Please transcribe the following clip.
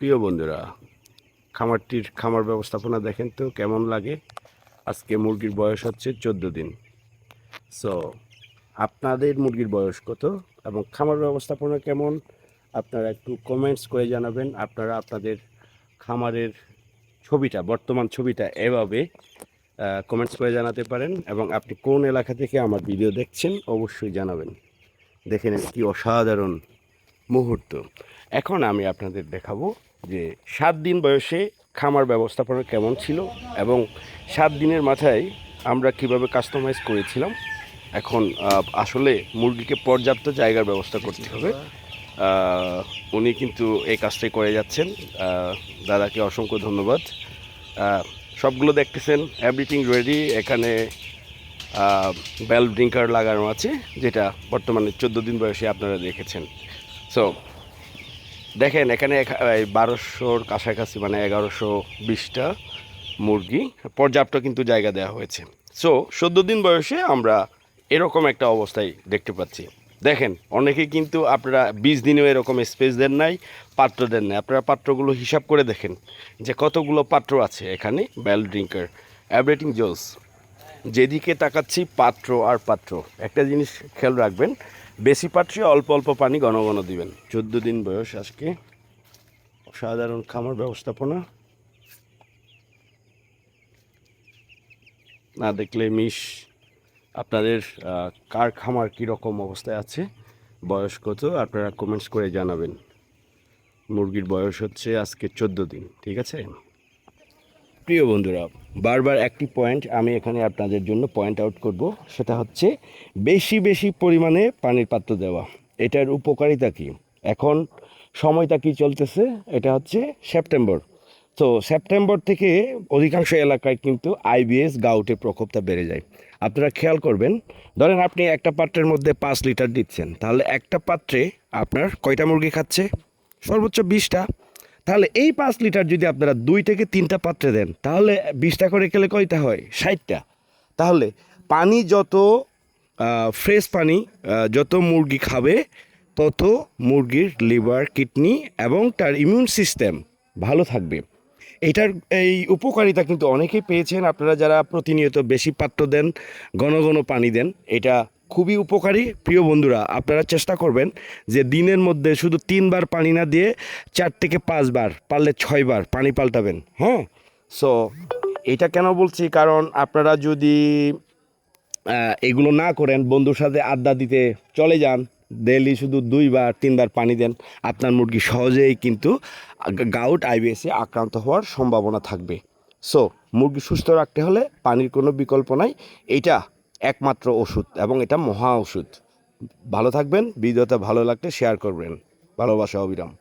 প্রিয় বন্ধুরা, খামারটির খামার ব্যবস্থাপনা দেখেন তো কেমন লাগে? আজকে মুরগির বয়স হচ্ছে চোদ্দ দিন। সো আপনাদের মুরগির বয়স কত এবং খামার ব্যবস্থাপনা কেমন? আপনারা একটু কমেন্টস করে জানাবেন। আপনারা আপনাদের খামারের ছবিটা, বর্তমান ছবিটা এভাবে কমেন্টস করে জানাতে পারেন এবং আপনি কোন এলাকা থেকে আমার ভিডিও দেখছেন অবশ্যই জানাবেন। দেখেন কি অসাধারণ মুহূর্ত। এখন আমি আপনাদের দেখাবো যে সাত দিন বয়সে খামার ব্যবস্থাপনা কেমন ছিল এবং সাত দিনের মাথায় আমরা কীভাবে কাস্টমাইজ করেছিলাম। এখন আসলে মুরগিকে পর্যাপ্ত জায়গার ব্যবস্থা করতে হবে। উনি কিন্তু এই কাজটাই করে যাচ্ছেন। দাদাকে অসংখ্য ধন্যবাদ। সবগুলো দেখতেছেন এভরিথিং রেডি এখানে বেল ড্রিঙ্কার লাগানো আছে, যেটা বর্তমানে চোদ্দ দিন বয়সে আপনারা দেখেছেন। সো দেখেন, এখানে বারোশোর কাছাকাছি মানে এগারোশো বিশটা মুরগি পর্যাপ্ত কিন্তু জায়গা দেওয়া হয়েছে। সো চোদ্দ দিন বয়সে আমরা এরকম একটা অবস্থায় দেখতে পাচ্ছি। দেখেন, অনেকে কিন্তু আপনারা বিশ দিনেও এরকম স্পেস দেন নাই, পাত্র দেন নাই। আপনারা পাত্রগুলো হিসাব করে দেখেন যে কতগুলো পাত্র আছে এখানে বেল ড্রিঙ্কার অ্যাভারেটিং জোস যেদিকে তাকাচ্ছি পাত্র আর পাত্র। একটা জিনিস খেয়াল রাখবেন, বেশি পাত্রে অল্প অল্প পানি ঘন ঘন দিবেন। চোদ্দ দিন বয়স আজকে। সাধারণ খামার ব্যবস্থাপনা। না দেখলে মিশ আপনাদের কার খামার কীরকম অবস্থায় আছে, বয়স কত, আপনারা কমেন্টস করে জানাবেন। মুরগির বয়স হচ্ছে আজকে চোদ্দ দিন, ঠিক আছে? প্রিয় বন্ধুরা, বারবার একটি পয়েন্ট আমি এখানে আপনাদের জন্য পয়েন্ট আউট করব। সেটা হচ্ছে বেশি বেশি পরিমাণে পানির পাত্র দেওয়া। এটার উপকারিতা কী? এখন সময়টা কি চলতেছে? এটা হচ্ছে সেপ্টেম্বর তো সেপ্টেম্বর থেকে অধিকাংশ এলাকায় কিন্তু আইবিএস গাউটের প্রকোপটা বেড়ে যায়। আপনারা খেয়াল করবেন, ধরেন আপনি একটা পাত্রের মধ্যে পাঁচ লিটার দিচ্ছেন, তাহলে একটা পাত্রে আপনার কয়টা মুরগি খাচ্ছে? সর্বোচ্চ বিশটা। তাহলে এই পাঁচ লিটার যদি আপনারা দুই থেকে তিনটা পাত্রে দেন, তাহলে বিশটা করে খেলে কয়টা হয়? ষাটটা। তাহলে পানি যত ফ্রেশ পানি যত মুরগি খাবে, তত মুরগির লিভার, কিডনি এবং তার ইমিউন সিস্টেম ভালো থাকবে। এটার, এই উপকারিতা কিন্তু অনেকেই পেয়েছেন। আপনারা যারা প্রতিনিয়ত বেশি পাত্র দেন, ঘন ঘন পানি দেন, এটা খুবই উপকারী, প্রিয় বন্ধুরা, আপনারা চেষ্টা করবেন যে দিনের মধ্যে শুধু তিনবার পানি না দিয়ে চার থেকে পাঁচবার, পারলে ছয়বার পানি পাল্টাবেন হ্যাঁ? সো এটা কেন বলছি? কারণ আপনারা যদি এগুলো না করেন, বন্ধুর সাথে আড্ডা দিতে চলে যান ডেলি শুধু দুইবার, তিনবার পানি দেন, আপনার মুরগি সহজেই কিন্তু গাউট আইবিএসে আক্রান্ত হওয়ার সম্ভাবনা থাকবে। সো মুরগি সুস্থ রাখতে হলে পানির কোনো বিকল্প নাই। এটা একমাত্র ওষুধ এবং এটা মহা ওষুধ। ভালো থাকবেন, ভিডিওটা ভালো লাগলে শেয়ার করবেন। ভালোবাসা, অবিরাম।